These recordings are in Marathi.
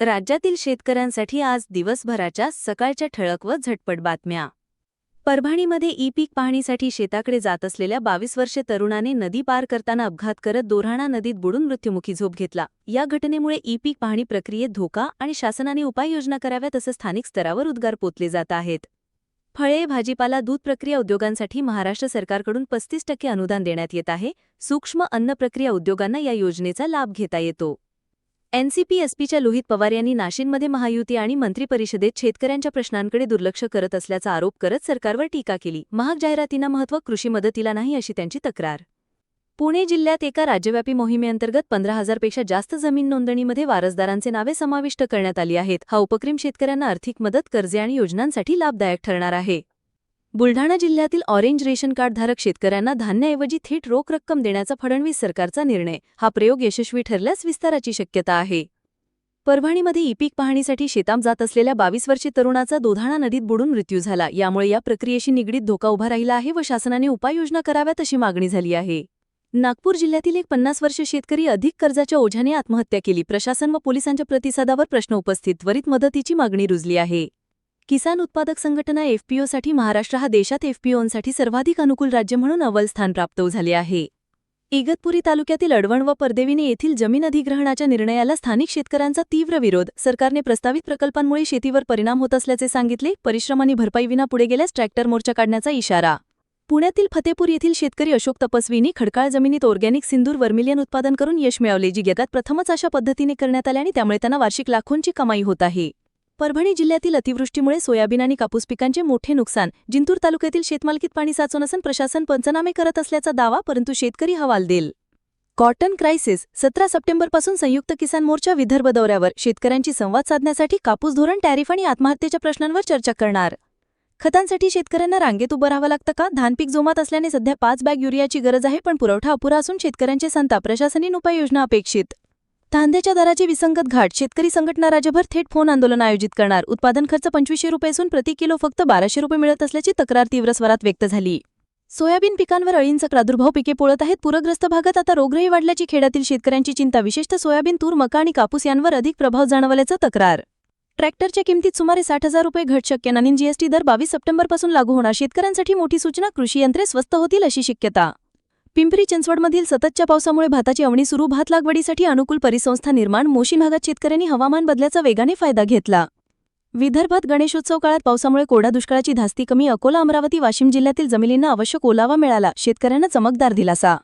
राज्यातील शेतकऱ्यांसाठी आज दिवसभराच्या सकाळच्या ठळक व झटपट बातम्या. परभणीमध्ये ई पीक पाहणीसाठी शेताकडे जात असलेल्या बावीस वर्षे तरुणाने नदी पार करताना अपघात करत दोराणा नदीत बुडून मृत्युमुखी झोप घेतला. या घटनेमुळे ई पीक पाहणी प्रक्रियेत धोका आणि शासनाने उपाययोजना कराव्यात असं स्थानिक स्तरावर उद्गार पोतले जात आहेत. फळे भाजीपाला दूध प्रक्रिया उद्योगांसाठी महाराष्ट्र सरकारकडून पस्तीस टक्के अनुदान देण्यात येत आहे. सूक्ष्म अन्न प्रक्रिया उद्योगांना या योजनेचा लाभ घेता येतो. एनसीपी एसपीच्या लोहित पवार यांनी नाशिनमध्ये महायुती आणि मंत्रिपरिषदेत शेतकऱ्यांच्या प्रश्नांकडे दुर्लक्ष करत असल्याचा आरोप करत सरकारवर टीका केली. महाग जाहिरातींना महत्त्व कृषी मदतीला नाही अशी त्यांची तक्रार. पुणे जिल्ह्यात एका राज्यव्यापी मोहिमेअंतर्गत पंधरा हजारपेक्षा जास्त जमीन नोंदणीमध्ये वारसदारांचे नावे समाविष्ट करण्यात आली आहेत. हा उपक्रम शेतकऱ्यांना आर्थिक मदत कर्जे आणि योजनांसाठी लाभदायक ठरणार आहे. बुलढाणा जिल्ह्यातील ऑरेंज रेशन कार्डधारक शेतकऱ्यांना धान्याऐवजी थेट रोख रक्कम देण्याचा फडणवीस सरकारचा निर्णय. हा प्रयोग यशस्वी ठरल्यास विस्ताराची शक्यता आहे. परभणीमध्ये ई पीक पाहणीसाठी शेताम जात असलेल्या बावीस वर्षी तरुणाचा दोधाणा नदीत बुडून मृत्यू झाला. यामुळे या प्रक्रियेशी निगडीत धोका उभा राहिला आहे व शासनाने उपाययोजना कराव्यात अशी मागणी झाली आहे. नागपूर जिल्ह्यातील एक पन्नास वर्ष शेतकरी अधिक कर्जाच्या ओझ्याने आत्महत्या केली. प्रशासन व पोलिसांच्या प्रतिसादावर प्रश्न उपस्थित. त्वरित मदतीची मागणी रुजली आहे. किसान उत्पादक संघटना एफपीओसाठी महाराष्ट्र हा देशात एफपीओंसाठी सर्वाधिक अनुकूल राज्य म्हणून अव्वल स्थान प्राप्त झाले आहे. इगतपुरी तालुक्यातील अडवण व परदेवीने येथील जमीन अधिग्रहणाच्या निर्णयाला स्थानिक शेतकऱ्यांचा तीव्र विरोध. सरकारने प्रस्तावित प्रकल्पांमुळे शेतीवर परिणाम होत असल्याचे सांगितले. परिश्रमांनी भरपाईविना पुढे गेल्यास ट्रॅक्टर मोर्चा काढण्याचा इशारा. पुण्यातील फतेपूर येथील शेतकरी अशोक तपस्वीनी खडकाळ जमिनीत ऑर्गॅनिक सिंदूर वर्मिलियन उत्पादन करून यश मिळवले. जी जगात प्रथमच अशा पद्धतीने करण्यात आल्याने त्यामुळे त्यांना वार्षिक लाखोंची कमाई होत आहे. परभणी जिल्ह्यातील अतिवृष्टीमुळे सोयाबीन आणि कापूस पिकांचे मोठे नुकसान. जिंतूर तालुक्यातील शेतमालकीत पाणी साचून असून प्रशासन पंचनामे करत असल्याचा दावा परंतु शेतकरी हवाल देईल कॉटन क्रायसिस सतरा सप्टेंबरपासून संयुक्त किसान मोर्चा विदर्भ दौऱ्यावर. शेतकऱ्यांची संवाद साधण्यासाठी कापूस धोरण टॅरिफ आणि आत्महत्येच्या प्रश्नांवर चर्चा करणार. खतांसाठी शेतकऱ्यांना रांगेत उभं राहावं लागतं का? धानपीक जोमात असल्याने सध्या पाच बॅग युरियाची गरज आहे पण पुरवठा अपुरा असून शेतकऱ्यांचे संताप. प्रशासनीन उपाययोजना अपेक्षित. कांद्याच्या दराची विसंगत घाट. शेतकरी संघटना राज्यभर थेट फोन आंदोलन आयोजित करणार. उत्पादन खर्च पंचवीसशे रुपये असून प्रति किलो फक्त बाराशे रुपये मिळत असल्याची तक्रार तीव्र स्वरात व्यक्त झाली. सोयाबीन पिकांवर अळींचा प्रादुर्भाव पिके पोळत आहेत. पूरग्रस्त भागात आता रोगराई वाढल्याची खेड्यातील शेतकऱ्यांची चिंता. विशेषतः सोयाबीन तूर मका आणि कापूस यांवर अधिक प्रभाव जाणवल्याचं तक्रार. ट्रॅक्टरच्या किमतीत सुमारे साठ हजार रुपये घट शक्य. नवीन जीएसटी दर बावीस सप्टेंबरपासून लागू होणार. शेतकऱ्यांसाठी मोठी सूचना. कृषी यंत्रे स्वस्त होतील अशी शक्यता. पिंपरी चिंचवडमधील सततच्या पावसामुळे भाताची अवणी सुरू भात लागवडीसाठी अनुकूल परिसंस्था निर्माण मोशीन भागात शेतकऱ्यांनी हवामान बदलाचा वेगाने फायदा घेतला. विदर्भात गणेशोत्सव काळात पावसामुळे कोरडा दुष्काळाची धास्ती कमी अकोला अमरावती वाशिम जिल्ह्यातील जमिनींना आवश्यक ओलावा मिळाला शेतकऱ्यांना चमकदार दिलासा.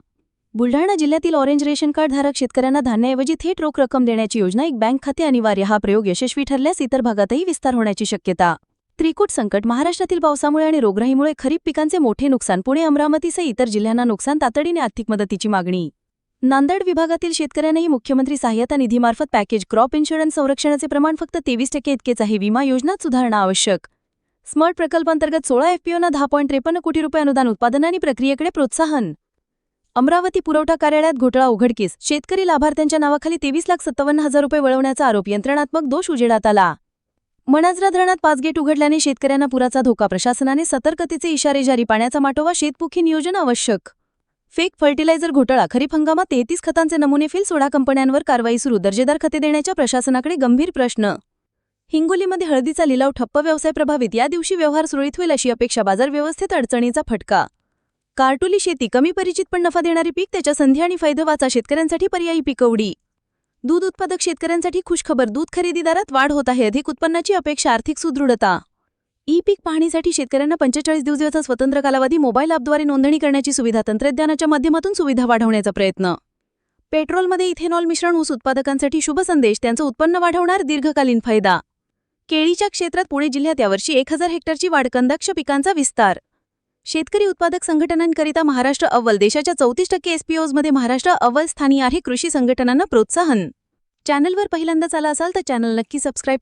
बुलढाणा जिल्ह्यातील ऑरेंज रेशन कार्ड धारक शेतकऱ्यांना धान्याऐवजी थेट रोख रक्कम देण्याची योजना एक बँक खाते अनिवार्य हा प्रयोग यशस्वी ठरल्यास इतर भागातही विस्तार होण्याची शक्यता. त्रिकूट संकट महाराष्ट्रातील पावसामुळे आणि रोगराईमुळे खरीप पिकांचे मोठे नुकसान. पुणे अमरावतीसह इतर जिल्ह्यांना नुकसान तातडीने आर्थिक मदतीची मागणी. नांदेड विभागातील शेतकऱ्यांनाही मुख्यमंत्री सहाय्यता निधीमार्फत पॅकेज क्रॉप इन्शुरन्स संरक्षणाचे प्रमाण फक्त तेवीस टक्के इतकेच आहे. विमा योजनात सुधारणा आवश्यक. स्मार्ट प्रकल्पांतर्गत सोळा एफपीओना दहा पॉईंट त्रेपन्न कोटी रुपये अनुदान उत्पादन आणि प्रक्रियेकडे प्रोत्साहन. अमरावती पुरवठा कार्यालयात घोटाळा उघडकीस. शेतकरी लाभार्थ्यांच्या नावाखाली तेवीस लाख सत्तावन्न हजार रुपये वळवण्याचा आरोप. यंत्रणात्मक दोष उजेडात आला. मणाजरा धरणात पाच गेट उघडल्याने शेतकऱ्यांना पुराचा धोका. प्रशासनाने सतर्कतेचे इशारे जारी पाण्याचा माटोवा शेतपुखी नियोजन आवश्यक. फेक फर्टिलायझर घोटाळा. खरीप हंगामात तेहतीस खतांचे नमुने फेल सोळा कंपन्यांवर कारवाई सुरू. दर्जेदार खते देण्याच्या प्रशासनाकडे गंभीर प्रश्न. हिंगोलीमध्ये हळदीचा लिलाव ठप्प व्यवसाय प्रभावित. या दिवशी व्यवहार सुरळीत होईल अशी अपेक्षा. बाजार व्यवस्थेत अडचणीचा फटका. कार्टुली शेती कमी परिचित पण नफा देणारी पीक त्याच्या संधी आणि फायदा वाचा. शेतकऱ्यांसाठी पर्यायी पिकवडी दूध उत्पादक शेतकऱ्यांसाठी खुशखबर. दूध खरेदीदारात वाढ होत आहे. अधिक उत्पन्नाची अपेक्षा आर्थिक सुदृढता. ई पीक पाहणीसाठी शेतकऱ्यांना पंचेचाळीस दिवसाचा स्वतंत्र कालावधी मोबाईल ॲपद्वारे नोंदणी करण्याची सुविधा तंत्रज्ञानाच्या माध्यमातून सुविधा वाढवण्याचा प्रयत्न. पेट्रोलमध्ये इथेनॉल मिश्रण ऊस उत्पादकांसाठी शुभ संदेश. त्यांचं उत्पन्न वाढवणार दीर्घकालीन फायदा. केळीच्या क्षेत्रात पुणे जिल्ह्यात यावर्षी एक हजार हेक्टरची वाढ. कंदाक्ष पिकांचा विस्तार. शेतकरी उत्पादक संघटनांकरिता महाराष्ट्र अव्वल. देशाच्या चौतीस टक्के एसपीओजमध्ये महाराष्ट्र अव्वल स्थानी आहे. कृषी संघटनांना प्रोत्साहन. चॅनलवर पहिल्यांदाच आला असाल तर चॅनल नक्की सबस्क्राईब